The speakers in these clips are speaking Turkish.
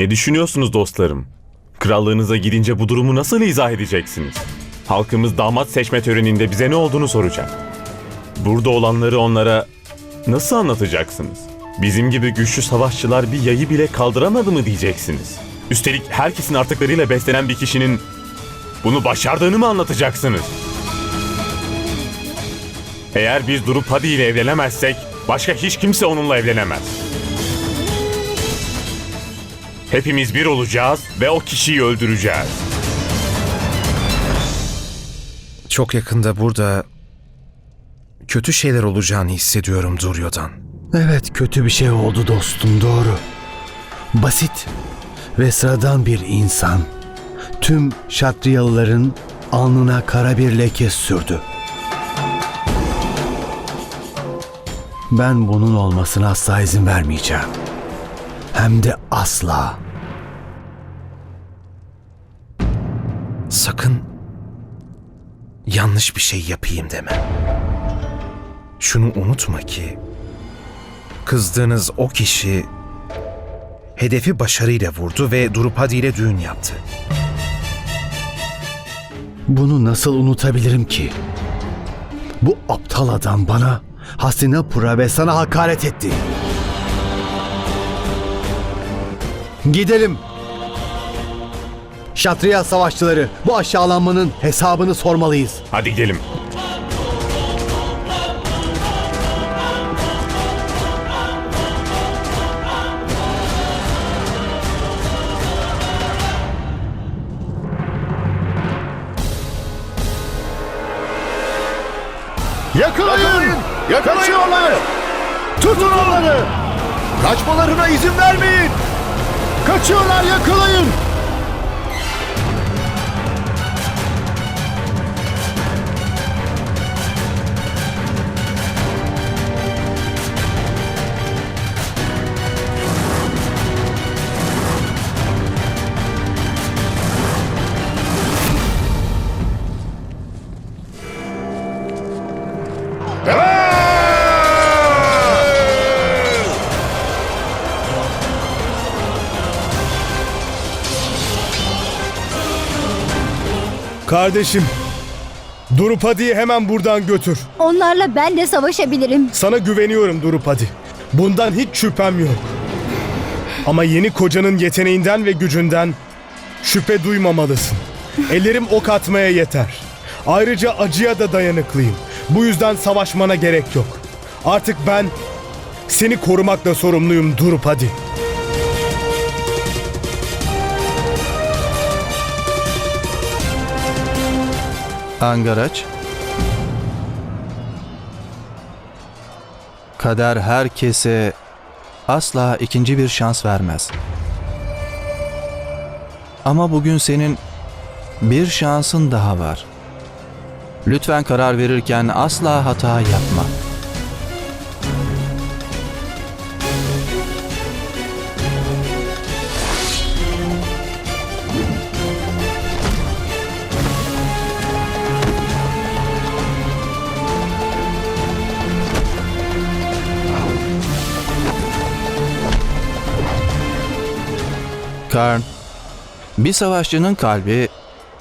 Ne düşünüyorsunuz dostlarım? Krallığınıza gidince bu durumu nasıl izah edeceksiniz? Halkımız damat seçme töreninde bize ne olduğunu soracak. Burada olanları onlara nasıl anlatacaksınız? Bizim gibi güçlü savaşçılar bir yayı bile kaldıramadı mı diyeceksiniz? Üstelik herkesin artıklarıyla beslenen bir kişinin bunu başardığını mı anlatacaksınız? Eğer biz durup ile evlenemezsek başka hiç kimse onunla evlenemez. Hepimiz bir olacağız ve o kişiyi öldüreceğiz. Çok yakında burada kötü şeyler olacağını hissediyorum Duryodhan. Evet kötü bir şey oldu dostum doğru. Basit ve sıradan bir insan tüm şatriyalıların alnına kara bir leke sürdü. Ben bunun olmasına asla izin vermeyeceğim. Hem de asla. Sakın yanlış bir şey yapayım deme. Şunu unutma ki kızdığınız o kişi hedefi başarıyla vurdu ve Drupadi ile düğün yaptı. Bunu nasıl unutabilirim ki? Bu aptal adam bana Hastinapur'a ve sana hakaret etti. Gidelim. Şatriya savaşçıları bu aşağılanmanın hesabını sormalıyız. Hadi gidelim. Yakalayın! Kaçıyorlar! Tutun onları! Kaçmalarına izin vermeyin! Kaçıyorlar yakalayın! Kardeşim, Durupadi'yi hemen buradan götür. Onlarla ben de savaşabilirim. Sana güveniyorum Durupadi. Bundan hiç şüphem yok. Ama yeni kocanın yeteneğinden ve gücünden şüphe duymamalısın. Ellerim ok atmaya yeter. Ayrıca acıya da dayanıklıyım. Bu yüzden savaşmana gerek yok. Artık ben seni korumakla sorumluyum Durupadi. Angaraç. Kader herkese asla ikinci bir şans vermez. Ama bugün senin bir şansın daha var. Lütfen karar verirken asla hata yapma. Karn, bir savaşçının kalbi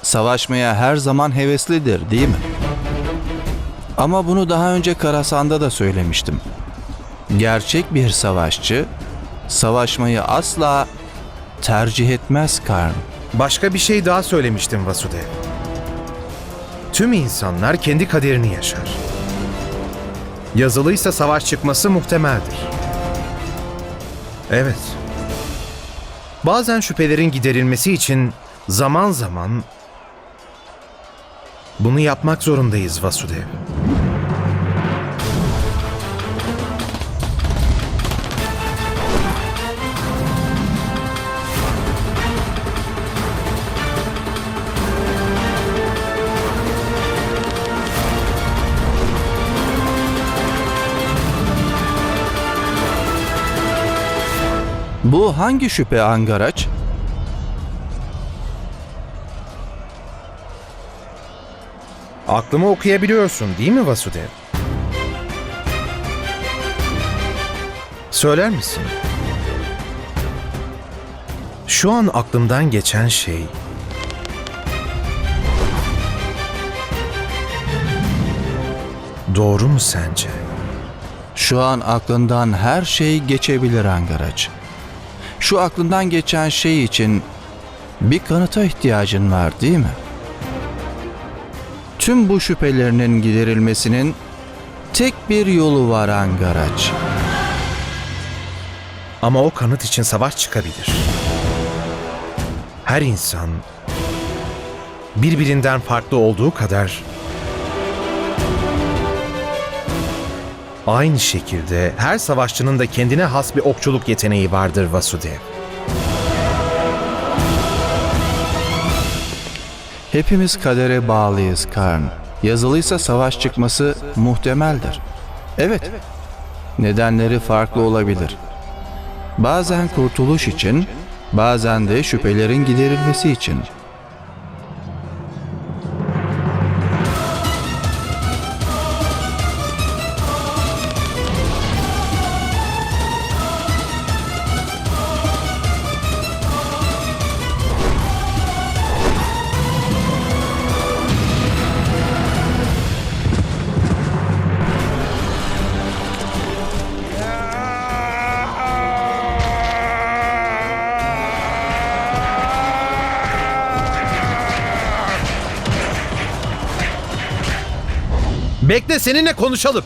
savaşmaya her zaman heveslidir değil mi? Ama bunu daha önce Karasan'da da söylemiştim. Gerçek bir savaşçı savaşmayı asla tercih etmez Karn. Başka bir şey daha söylemiştim Vasudev. Tüm insanlar kendi kaderini yaşar. Yazılıysa savaş çıkması muhtemeldir. Evet. Bazen şüphelerin giderilmesi için zaman zaman bunu yapmak zorundayız Vasudev. Bu hangi şüphe Angaraç? Aklımı okuyabiliyorsun değil mi Vasudev? Söyler misin? Şu an aklımdan geçen şey Doğru mu sence? Şu an aklından her şey geçebilir Angaraç. Şu aklından geçen şey için bir kanıta ihtiyacın var değil mi? Tüm bu şüphelerinin giderilmesinin tek bir yolu var Angaraç. Ama o kanıt için savaş çıkabilir. Her insan birbirinden farklı olduğu kadar aynı şekilde her savaşçının da kendine has bir okçuluk yeteneği vardır Vasudev. Hepimiz kadere bağlıyız Karn. Yazılıysa savaş çıkması muhtemeldir. Evet, nedenleri farklı olabilir. Bazen kurtuluş için, bazen de şüphelerin giderilmesi için. Bekle seninle konuşalım.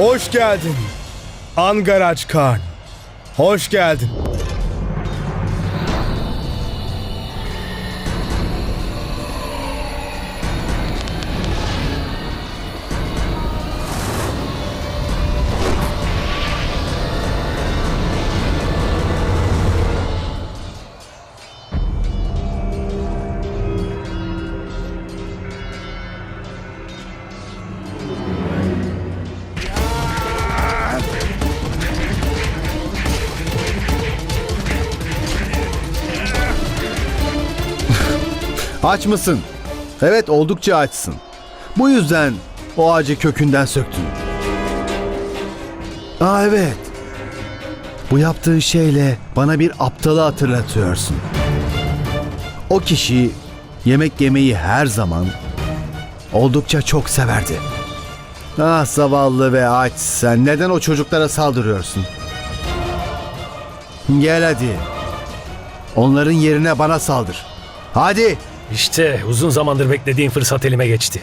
Hoş geldin. Angaraç Karn. Hoş geldin. Aç mısın? Evet oldukça açsın. Bu yüzden o ağacı kökünden söktün. Aa evet. Bu yaptığın şeyle bana bir aptalı hatırlatıyorsun. O kişi yemek yemeyi her zaman oldukça çok severdi. Ah zavallı ve aç sen neden o çocuklara saldırıyorsun? Gel hadi. Onların yerine bana saldır. Hadi. İşte uzun zamandır beklediğim fırsat elime geçti.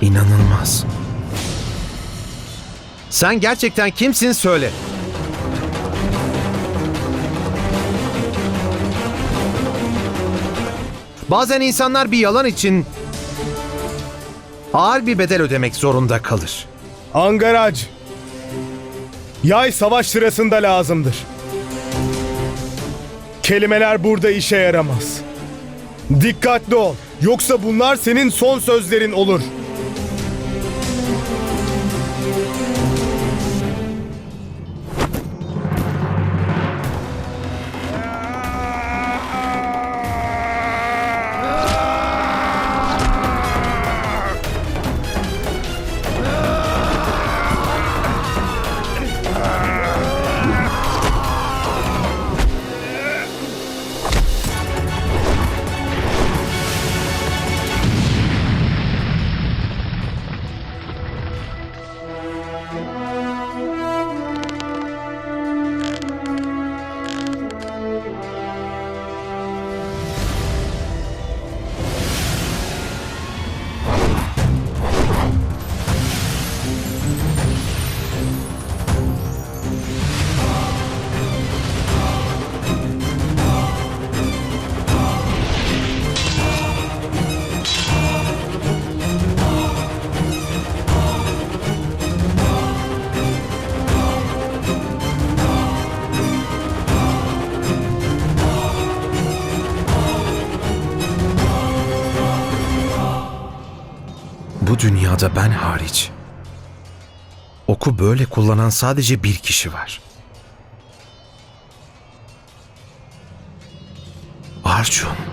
İnanılmaz. Sen gerçekten kimsin söyle. Bazen insanlar bir yalan için ağır bir bedel ödemek zorunda kalır. Angaraç. Yay savaş sırasında lazımdır. Kelimeler burada işe yaramaz. Dikkatli ol. Yoksa bunlar senin son sözlerin olur. Dünyada ben hariç oku böyle kullanan sadece bir kişi var. Arjun.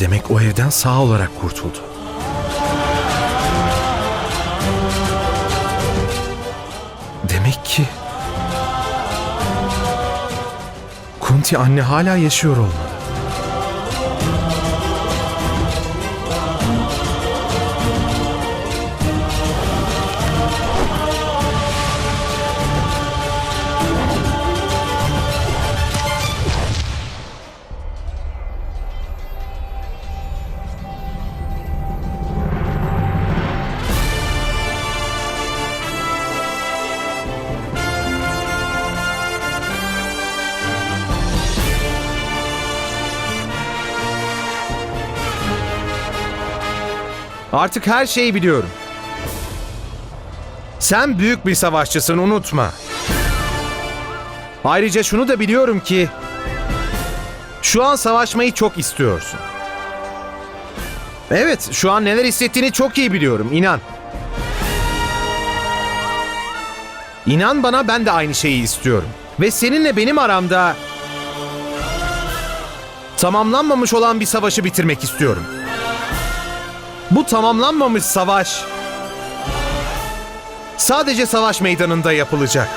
Demek o evden sağ olarak kurtuldu. Demek ki... Kunti anne hala yaşıyor olmalı. Artık her şeyi biliyorum. Sen büyük bir savaşçısın unutma. Ayrıca şunu da biliyorum ki şu an savaşmayı çok istiyorsun. Evet, şu an neler hissettiğini çok iyi biliyorum, inan. İnan bana ben de aynı şeyi istiyorum. Ve seninle benim aramda tamamlanmamış olan bir savaşı bitirmek istiyorum. Bu tamamlanmamış savaş sadece savaş meydanında yapılacak.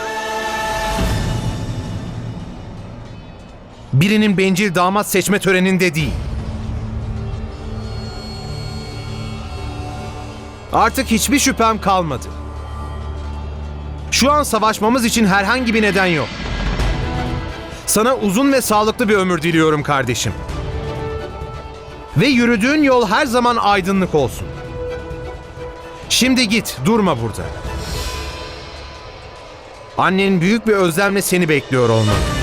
Birinin bencil damat seçme töreninde değil. Artık hiçbir şüphem kalmadı. Şu an savaşmamız için herhangi bir neden yok. Sana uzun ve sağlıklı bir ömür diliyorum kardeşim. Ve yürüdüğün yol her zaman aydınlık olsun. Şimdi git, durma burada. Annen büyük bir özlemle seni bekliyor olmalı.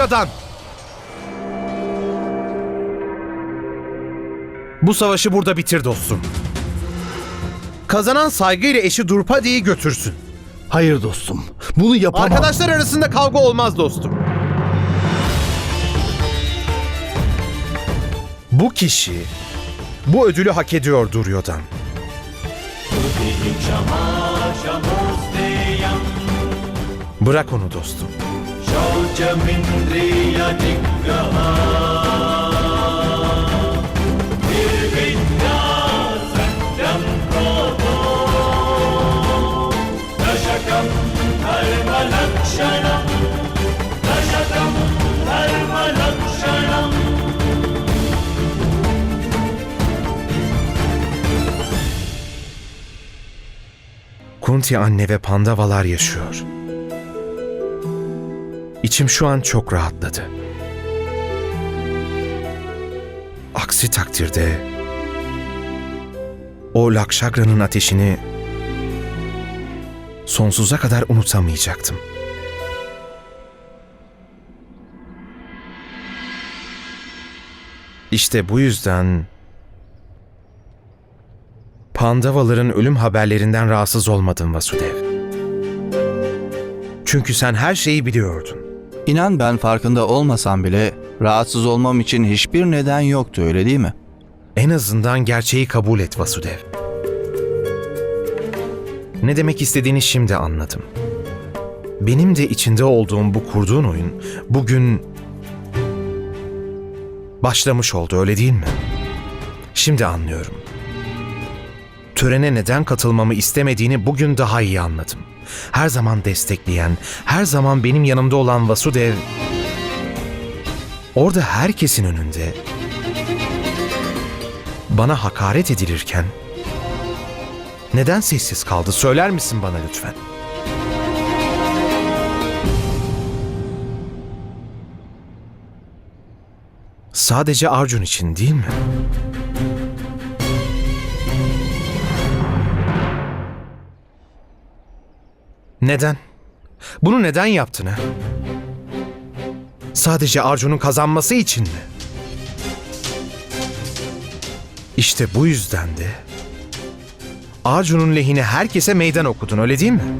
Yadan! Bu savaşı burada bitir dostum. Kazanan saygıyla eşi Durpadi'yi götürsün. Hayır dostum. Bunu yapamam. Arkadaşlar arasında kavga olmaz dostum. Bu kişi bu ödülü hak ediyor Duryodhan. Bırak onu dostum. Kunti anne ve Pandavalar yaşıyor. İçim şu an çok rahatladı. Aksi takdirde o Lakşagra'nın ateşini sonsuza kadar unutamayacaktım. İşte bu yüzden Pandavaların ölüm haberlerinden rahatsız olmadın Vasudev. Çünkü sen her şeyi biliyordun. İnan ben farkında olmasam bile rahatsız olmam için hiçbir neden yoktu öyle değil mi? En azından gerçeği kabul et Vasudev. Ne demek istediğini şimdi anladım. Benim de içinde olduğum bu kurduğun oyun bugün başlamış oldu öyle değil mi? Şimdi anlıyorum. Törene neden katılmamı istemediğini bugün daha iyi anladım. Her zaman destekleyen, her zaman benim yanımda olan Vasudev orada herkesin önünde bana hakaret edilirken neden sessiz kaldı söyler misin bana lütfen? Sadece Arjun için değil mi? Neden? Bunu neden yaptın ha? Sadece Arjun'un kazanması için mi? İşte bu yüzden de Arjun'un lehine herkese meydan okudun öyle değil mi?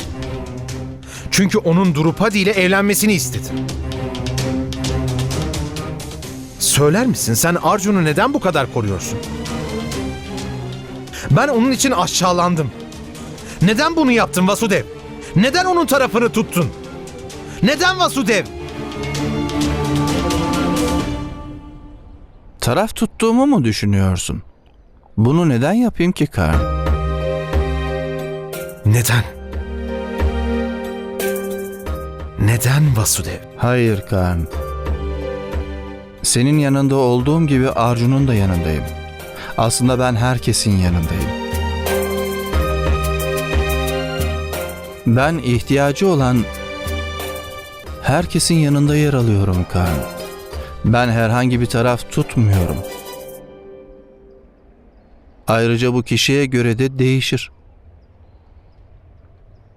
Çünkü onun Drupadi ile evlenmesini istedin. Söyler misin sen Arjun'u neden bu kadar koruyorsun? Ben onun için aşağılandım. Neden bunu yaptın Vasudev? Neden onun tarafını tuttun? Neden Vasudev? Taraf tuttuğumu mu düşünüyorsun? Bunu neden yapayım ki Karn? Neden? Neden Vasudev? Hayır Karn. Senin yanında olduğum gibi Arjun'un da yanındayım. Aslında ben herkesin yanındayım. Ben ihtiyacı olan herkesin yanında yer alıyorum Karn. Ben herhangi bir taraf tutmuyorum. Ayrıca bu kişiye göre de değişir.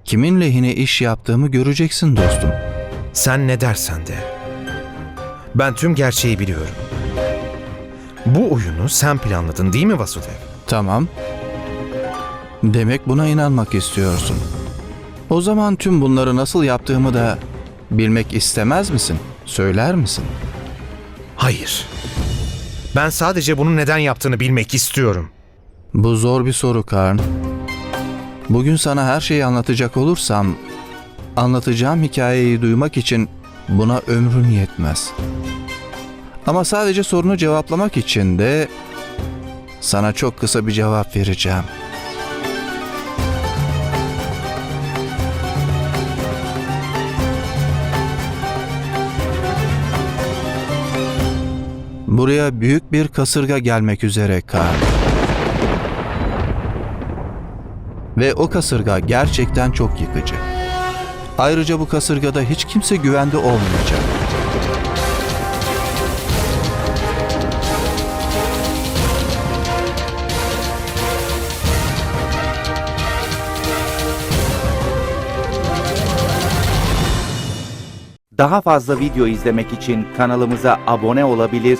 Kimin lehine iş yaptığımı göreceksin dostum. Sen ne dersen de. Ben tüm gerçeği biliyorum. Bu oyunu sen planladın değil mi Vasudev? Tamam. Demek buna inanmak istiyorsun. O zaman tüm bunları nasıl yaptığımı da bilmek istemez misin? Söyler misin? Hayır. Ben sadece bunu neden yaptığını bilmek istiyorum. Bu zor bir soru Karn. Bugün sana her şeyi anlatacak olursam, anlatacağım hikayeyi duymak için buna ömrün yetmez. Ama sadece sorunu cevaplamak için de sana çok kısa bir cevap vereceğim. Buraya büyük bir kasırga gelmek üzere Karl. Ve o kasırga gerçekten çok yıkıcı. Ayrıca bu kasırgada hiç kimse güvende olmayacak. Daha fazla video izlemek için kanalımıza abone olabilir,